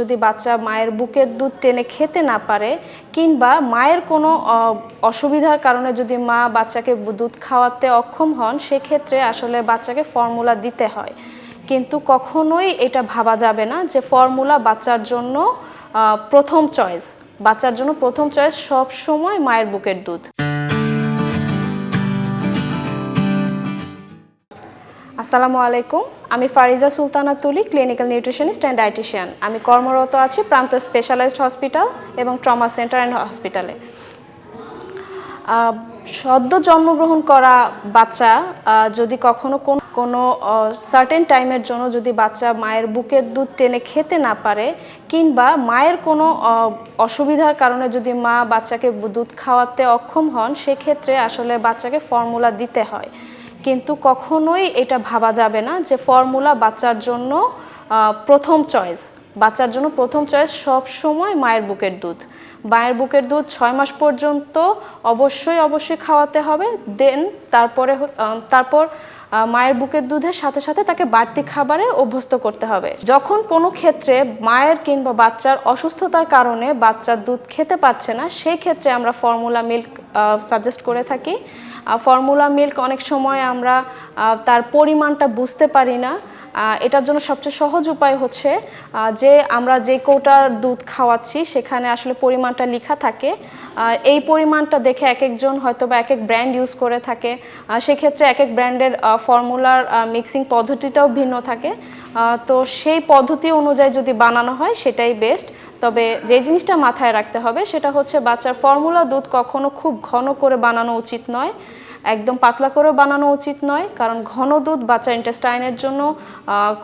যদি বাচ্চা মায়ের বুকের দুধ টেনে খেতে না পারে কিংবা মায়ের কোনো অসুবিধার কারণে যদি মা বাচ্চাকে দুধ খাওয়াতে অক্ষম হন, সেক্ষেত্রে আসলে বাচ্চাকে ফর্মুলা দিতে হয়। কিন্তু কখনোই এটা ভাবা যাবে না যে ফর্মুলা বাচ্চার জন্য প্রথম চয়েস। বাচ্চার জন্য প্রথম চয়েস সব সময় মায়ের বুকের দুধ। আসসালামু আলাইকুম। আমি ফারিজা সুলতানা তুলি ক্লিনিক্যাল নিউট্রিশনিস্ট অ্যান্ড ডায়েটিশিয়ান আমি কর্মরত আছি প্রান্ত স্পেশালাইজড হসপিটাল এবং ট্রমা সেন্টার অ্যান্ড হসপিটালে সদ্য জন্মগ্রহণ করা বাচ্চা যদি কখনো কোন, কোনো সার্টেন টাইমের জন্য যদি বাচ্চা মায়ের বুকের দুধ টেনে খেতে না পারে কিংবা মায়ের কোনো অসুবিধার কারণে যদি মা বাচ্চাকে দুধ খাওয়াতে অক্ষম হন, সেক্ষেত্রে আসলে বাচ্চাকে ফর্মুলা দিতে হয়। কিন্তু কখনোই এটা ভাবা যাবে না যে ফর্মুলা বাচ্চার জন্য প্রথম চয়েস। বাচ্চার জন্য প্রথম চয়েস সব সময় মায়ের বুকের দুধ। মায়ের বুকের দুধ ছয় মাস পর্যন্ত অবশ্যই অবশ্যই খাওয়াতে হবে। দেন তারপরে তারপর মায়ের বুকের দুধের সাথে সাথে তাকে বাড়তি খাবারে অভ্যস্ত করতে হবে। যখন কোনো ক্ষেত্রে মায়ের কিংবা বাচ্চার অসুস্থতার কারণে বাচ্চার দুধ খেতে পারছে না, সেই ক্ষেত্রে আমরা ফর্মুলা মিল্ক সাজেস্ট করে থাকি। ফর্মুলা মিল্ক অনেক সময় আমরা তার পরিমাণটা বুঝতে পারি না। এটার জন্য সবচেয়ে সহজ উপায় হচ্ছে যে আমরা যে কৌটার দুধ খাওয়াচ্ছি, সেখানে আসলে পরিমাণটা লেখা থাকে। এই পরিমাণটা দেখে এক একজন হয়তো বা এক এক ব্র্যান্ড ইউজ করে থাকে। সেক্ষেত্রে এক এক ব্র্যান্ডের ফর্মুলার মিক্সিং পদ্ধতিটাও ভিন্ন থাকে। তো সেই পদ্ধতি অনুযায়ী যদি বানানো হয়, সেটাই বেস্ট তবে যে জিনিসটা মাথায় রাখতে হবে সেটা হচ্ছে বাচ্চার ফর্মুলা দুধ কখনো খুব ঘন করে বানানো উচিত নয়। একদম পাতলা করে বানানো উচিত নয়, কারণ ঘন দুধ বাচ্চা ইন্টেস্টাইনের জন্য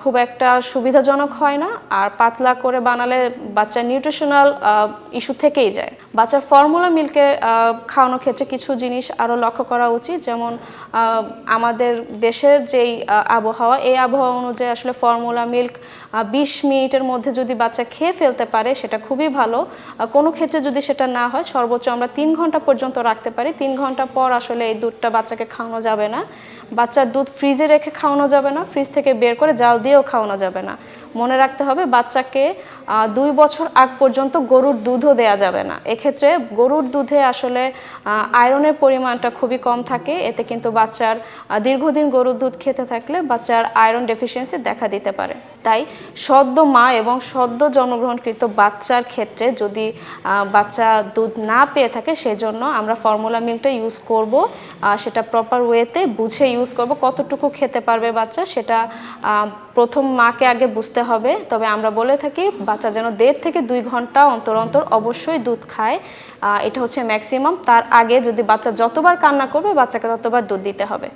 খুব একটা সুবিধাজনক হয় না। আর পাতলা করে বানালে বাচ্চার নিউট্রিশনাল ইস্যু থেকেই যায়। বাচ্চার ফর্মুলা মিল্কে খাওয়ানোর ক্ষেত্রে কিছু জিনিস আরও লক্ষ্য করা উচিত। যেমন আমাদের দেশের যেই আবহাওয়া, এই আবহাওয়া অনুযায়ী আসলে ফর্মুলা মিল্ক বিশ মিনিটের মধ্যে যদি বাচ্চা খেয়ে ফেলতে পারে, সেটা খুবই ভালো। কোনো ক্ষেত্রে যদি সেটা না হয়, সর্বোচ্চ আমরা তিন ঘণ্টা পর্যন্ত রাখতে পারি। তিন ঘণ্টা পর আসলে এই দুধটা বাচ্চাকে খাওয়ানো যাবে না। বাচ্চার দুধ ফ্রিজে রেখে খাওয়ানো যাবে না। ফ্রিজ থেকে বের করে জাল দিয়েও খাওয়ানো যাবে না। মনে রাখতে হবে, বাচ্চাকে দুই বছর আগ পর্যন্ত গরুর দুধও দেয়া যাবে না। এক্ষেত্রে গরুর দুধে আসলে আয়রনের পরিমাণটা খুবই কম থাকে। এতে কিন্তু বাচ্চার দীর্ঘদিন গরুর দুধ খেতে থাকলে বাচ্চার আয়রন ডেফিসিয়েন্সি দেখা দিতে পারে। তাই সদ্য মা এবং সদ্য জন্মগ্রহণকৃত বাচ্চার ক্ষেত্রে যদি বাচ্চা দুধ না পেয়ে থাকে, সেজন্য আমরা ফর্মুলা মিল্কটা ইউজ করব সেটা প্রপার ওয়েতে বুঝে ইউজ করব কতটুকু খেতে পারবে বাচ্চা, সেটা প্রথম মাকে আগে বুঝতে হবে। তবে আমরা বলে থাকি, বাচ্চা যেন দেড় থেকে দুই ঘণ্টা অন্তর অন্তর অবশ্যই দুধ খায়। এটা হচ্ছে ম্যাক্সিমাম তার আগে যদি বাচ্চা যতবার কান্না করবে, বাচ্চাকে ততবার দুধ দিতে হবে।